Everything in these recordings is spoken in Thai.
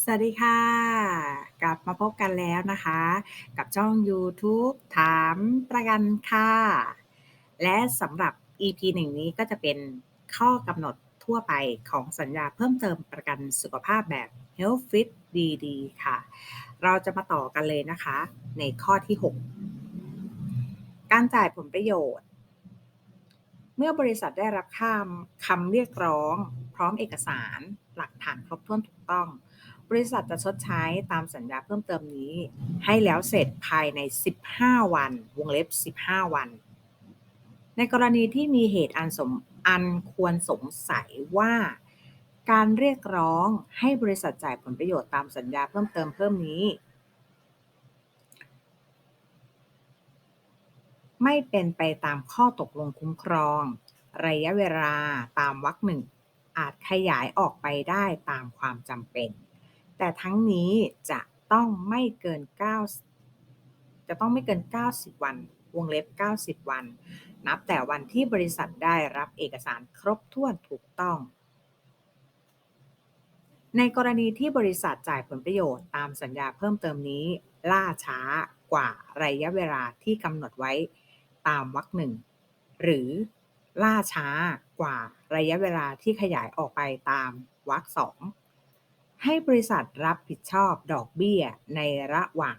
สวัสดีค่ะ กลับมาพบกันแล้วนะคะ กับช่องยูทูบถามประกันค่ะ และสำหรับ EP หนึ่งนี้ก็จะเป็นข้อกำหนดทั่วไปของสัญญาเพิ่มเติมประกันสุขภาพแบบ Health Fit DD ค่ะ เราจะมาต่อกันเลยนะคะ ในข้อที่ 6 การจ่ายผลประโยชน์ เมื่อบริษัทได้รับคำคำเรียกร้อง พร้อมเอกสาร หลักฐานครบถ้วนถูกต้อง บริษัทจะชดใช้ตามสัญญาเพิ่มเติมนี้ ให้แล้วเสร็จภายใน 15 วัน วงเล็บ 15 วัน ในกรณีที่มีเหตุอันสมอันควรสงสัยว่าการเรียกร้องให้บริษัทจ่ายผลประโยชน์ตามสัญญาเพิ่มเติมเพิ่มนี้ ไม่เป็นไปตามข้อตกลงคุ้มครอง ระยะเวลาตามวรรคหนึ่งอาจขยายออกไปได้ตามความจำเป็น แต่ทั้งนี้จะต้องไม่เกิน 9 จะต้องไม่เกิน 90 วัน วงเล็บ 90 วัน นับแต่วันที่บริษัทได้รับเอกสารครบถ้วนถูกต้อง ในกรณีที่บริษัทจ่ายผลประโยชน์ตามสัญญาเพิ่มเติมนี้ ล่าช้ากว่าระยะเวลาที่กำหนดไว้ตามวรรคหนึ่ง หรือล่าช้ากว่าระยะเวลาที่ขยายออกไปตามวรรคสอง ให้บริษัทรับผิดชอบดอกเบี้ยในระหว่าง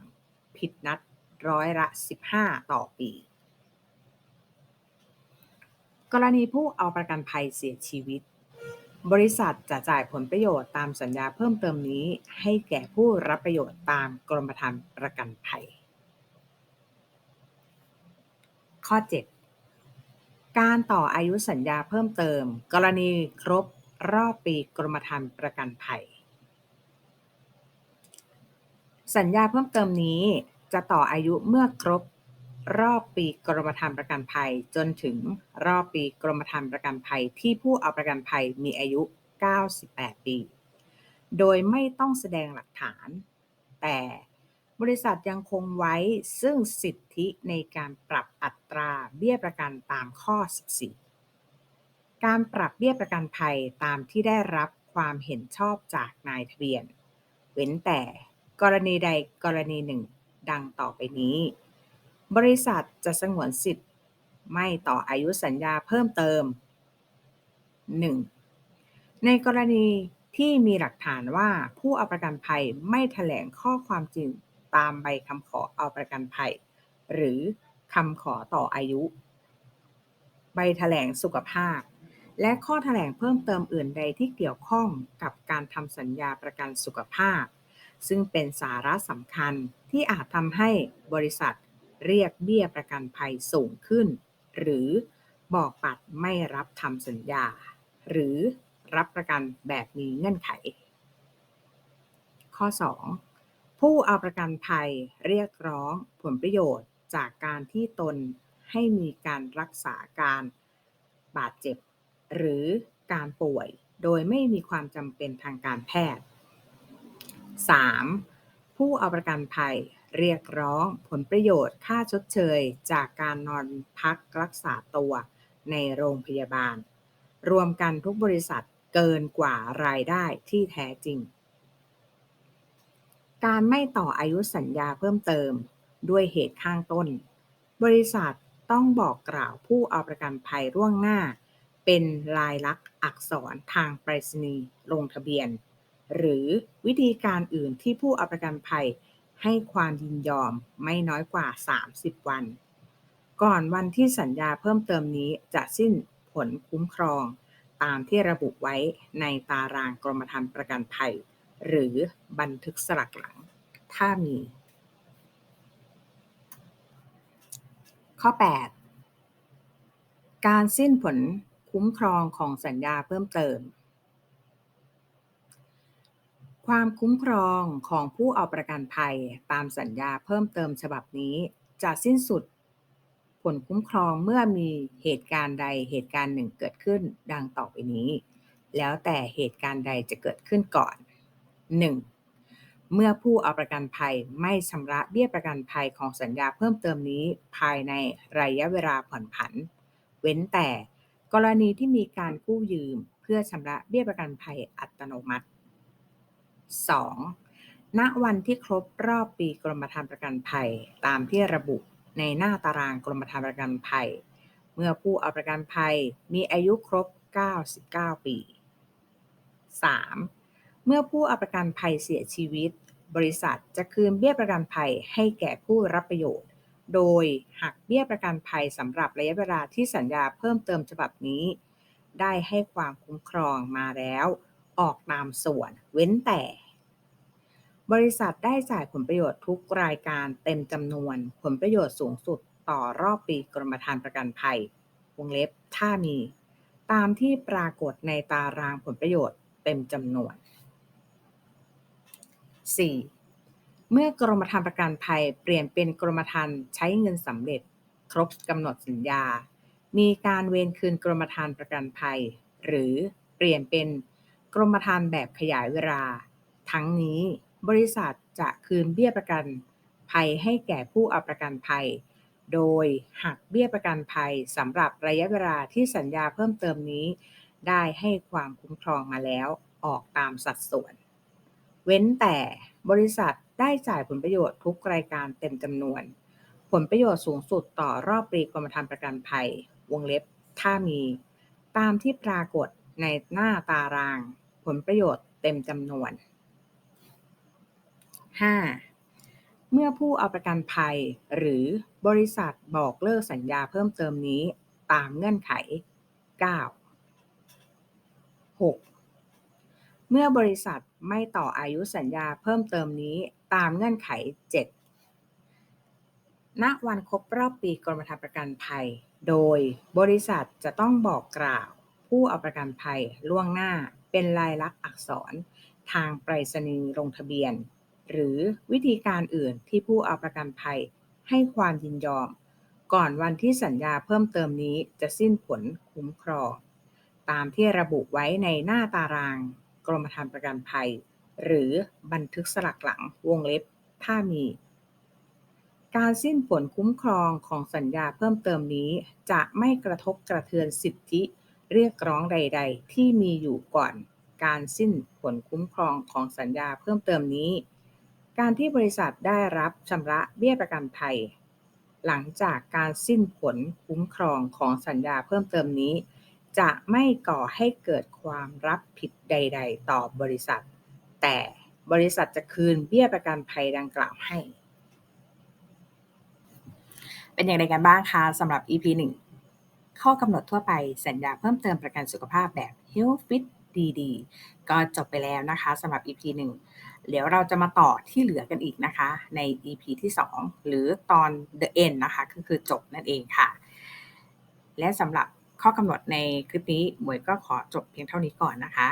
ผิดนัดร้อยละ 15 ต่อปี กรณีผู้เอาประกันภัยเสียชีวิต บริษัทจะจ่ายผลประโยชน์ตามสัญญาเพิ่มเติมนี้ให้แก่ผู้รับประโยชน์ตามกรมธรรม์ประกันภัย ข้อ 7 การต่ออายุสัญญาเพิ่มเติม กรณีครบรอบปีกรมธรรม์ประกันภัย สัญญาเพิ่มเติมนี้จะต่ออายุเมื่อครบรอบปีกรมธรรม์ประกันภัย จนถึงรอบปีกรมธรรม์ประกันภัยที่ผู้เอาประกันภัยมีอายุ 98 ปี โดยไม่ต้องแสดงหลักฐาน แต่บริษัทยังคงไว้ซึ่งสิทธิในการปรับอัตราเบี้ยประกันตามข้อ 14 การปรับเบี้ยประกันภัยตามที่ได้รับความเห็นชอบจากนายทะเบียน เว้นแต่ กรณีใดกรณีหนึ่ง ดังต่อไปนี้ บริษัทจะสงวนสิทธิ์ไม่ต่ออายุสัญญาเพิ่มเติม 1. ในกรณีที่มีหลักฐานว่าผู้เอาประกันภัยไม่แถลงข้อความจริงตามใบคำขอเอาประกันภัย หรือคำขอต่ออายุ ใบแถลงสุขภาพ และข้อแถลงเพิ่มเติมอื่นใดที่เกี่ยวข้องกับการทำสัญญาประกันสุขภาพ ซึ่งเป็นสาระสำคัญที่อาจทำให้บริษัทเรียกเบี้ยประกันภัยสูงขึ้น หรือบอกปัดไม่รับทำสัญญา หรือรับประกันแบบมีเงื่อนไข ข้อ 2 ผู้เอาประกันภัยเรียกร้องผลประโยชน์จากการที่ตนให้มีการรักษาการบาดเจ็บ หรือการป่วย โดยไม่มีความจำเป็นทางการแพทย์ 3. ผู้เอาประกันภัยเรียกร้องผลประโยชน์ค่าชดเชย จากการนอนพักรักษาตัวในโรงพยาบาล รวมกันทุกบริษัทเกินกว่ารายได้ที่แท้จริง การไม่ต่ออายุสัญญาเพิ่มเติมด้วยเหตุข้างต้น บริษัทต้องบอกกล่าวผู้เอาประกันภัยล่วงหน้า เป็นลายลักษณ์อักษรทางไปรษณีย์ลงทะเบียน หรือวิธีการอื่นที่ผู้เอาประกันภัยให้ความยินยอมไม่น้อยกว่า 30 วัน ก่อนวันที่สัญญาเพิ่มเติมนี้จะสิ้นผลคุ้มครอง ตามที่ระบุไว้ในตารางกรมธรรม์ประกันภัย หรือบันทึกสลักหลัง ถ้ามี ข้อ 8 การสิ้นผลคุ้มครองของสัญญาเพิ่มเติม ความคุ้มครองของผู้เอาประกันภัยตามสัญญาเพิ่มเติมฉบับนี้ จะสิ้นสุด ผลคุ้มครองเมื่อมีเหตุการณ์ใดเหตุการณ์หนึ่งเกิดขึ้นดังต่อไปนี้ แล้วแต่เหตุการณ์ใดจะเกิดขึ้นก่อน 1. เมื่อผู้เอาประกันภัยไม่ชำระเบี้ยประกันภัยของสัญญาเพิ่มเติมนี้ภายในระยะเวลาผ่อนผัน เว้นแต่กรณีที่มีการกู้ยืม เพื่อชำระเบี้ยประกันภัยอัตโนมัติ 2. ณวันที่ครบรอบปีกรมธรรม์ประกันภัย ตามที่ระบุในหน้าตารางกรมธรรม์ประกันภัย เมื่อผู้เอาประกันภัยมีอายุครบ 99 ปี 3. เมื่อผู้เอาประกันภัยเสียชีวิต บริษัทจะคืนเบี้ยประกันภัยให้แก่ผู้รับประโยชน์ โดยหักเบี้ยประกันภัยสำหรับระยะเวลาที่สัญญาเพิ่มเติมฉบับนี้ ได้ให้ความคุ้มครองมาแล้ว ออกตามส่วน เว้นแต่ บริษัทได้จ่ายผลประโยชน์ทุกรายการเต็มจำนวน ผลประโยชน์สูงสุดต่อรอบปีกรมธรรม์ประกันภัยวงเล็บถ้ามี ตามที่ปรากฏในตารางผลประโยชน์เต็มจำนวน 4. เมื่อกรมธรรม์ประกันภัยเปลี่ยนเป็นกรมธรรม์ใช้เงินสำเร็จ ครบกำหนดสัญญา มีการเวนคืนกรมธรรม์ประกันภัย หรือเปลี่ยนเป็น กรมธรรม์แบบขยายเวลา ทั้งนี้บริษัทจะคืนเบี้ยประกันภัยให้แก่ผู้เอาประกันภัย โดยหักเบี้ยประกันภัยสำหรับระยะเวลาที่สัญญาเพิ่มเติมนี้ ได้ให้ความคุ้มครองมาแล้วออกตามสัดส่วน เว้นแต่บริษัทได้จ่ายผลประโยชน์ทุกรายการเต็มจำนวน ผลประโยชน์สูงสุดต่อรอบปีกรมธรรม์ประกันภัย วงเล็บถ้ามี ตามที่ปรากฏในหน้าตาราง ผลประโยชน์เต็มจำนวน 5. เมื่อผู้เอาประกันภัย หรือบริษัทบอกเลิกสัญญาเพิ่มเติมนี้ตามเงื่อนไข 9 6. เมื่อบริษัทไม่ต่ออายุสัญญาเพิ่มเติมนี้ตามเงื่อนไข 7 ณ วันครบรอบปีกรมธรรม์ประกันภัย โดยบริษัทจะต้องบอกกล่าว ผู้เอาประกันภัยล่วงหน้า เป็นลายลักษณ์อักษร ทางไปรษณีย์ลงทะเบียน หรือวิธีการอื่นที่ผู้เอาประกันภัยให้ความยินยอม ก่อนวันที่สัญญาเพิ่มเติมนี้จะสิ้นผลคุ้มครองตามที่ระบุไว้ในหน้าตาราง กรมธรรม์ประกันภัย หรือบันทึกสลักหลังวงเล็บ ถ้ามี การสิ้นผลคุ้มครองของสัญญาเพิ่มเติมนี้ จะไม่กระทบกระเทือนสิทธิ เรียกร้องใด ๆ ที่มีอยู่ก่อนการสิ้นผลคุ้มครองของสัญญาเพิ่มเติมนี้ การที่บริษัทได้รับชำระเบี้ยประกันภัย หลังจากการสิ้นผลคุ้มครองของสัญญาเพิ่มเติมนี้ จะไม่ก่อให้เกิดความรับผิดใด ๆ ต่อบริษัท แต่บริษัทจะคืนเบี้ยประกันภัยดังกล่าวให้ เป็นอย่างไรกันบ้างคะสำหรับ EP 1 ข้อกำหนดทั่วไปสัญญาเพิ่มเติมประกันสุขภาพแบบ Health Fit DD ก็จบไปแล้วนะคะสำหรับ EP 1 เดี๋ยวเราจะมาต่อที่เหลือกันอีกนะคะ ใน EP ที่ 2 หรือตอน The End นะคะก็คือจบนั่นเองค่ะ และสำหรับข้อกำหนดในคลิปนี้หมวยก็ขอจบเพียงเท่านี้ก่อนนะคะ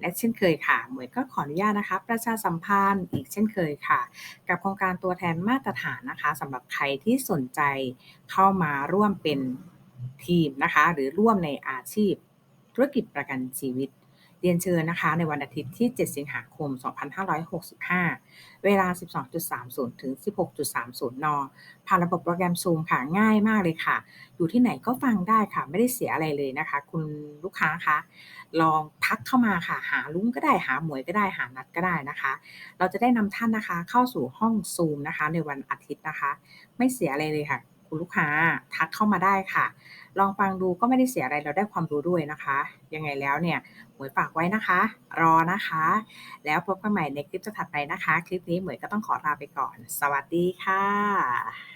และเช่นเคยค่ะหมวยก็ขออนุญาตนะคะ ประชาสัมพันธ์อีกเช่นเคยค่ะ กับโครงการตัวแทนมาตรฐานนะคะสำหรับใครที่สนใจเข้ามาร่วมเป็น ทีมนะคะ หรือร่วมในอาชีพธุรกิจประกันชีวิต เรียนเชิญนะคะ ในวันอาทิตย์ที่ 7 สิงหาคม 2565 เวลา 12.30 ถึง 16.30 น ผ่านระบบโปรแกรม Zoom ค่ะ ง่ายมากเลยค่ะ อยู่ที่ไหนก็ฟังได้ค่ะ ไม่ได้เสียอะไรเลยนะคะ คุณลูกค้าคะลองทักเข้ามาค่ะ หาลุงก็ได้หาหมวยก็ได้หานัดก็ได้นะคะ เราจะได้นำท่านนะคะ เข้าสู่ห้อง Zoom นะคะ ในวันอาทิตย์นะคะ ไม่เสียอะไรเลยค่ะ คุณลูกค้าทักเข้ามาได้ค่ะ ลองฟังดูก็ไม่ได้เสียอะไรเราได้ความรู้ด้วยนะคะ ยังไงแล้วเนี่ยหมวยฝากไว้นะคะ รอนะคะ แล้วพบกันใหม่ในคลิปถัดไปนะคะ คลิปนี้หมวยก็ต้องขอลาไปก่อน สวัสดีค่ะ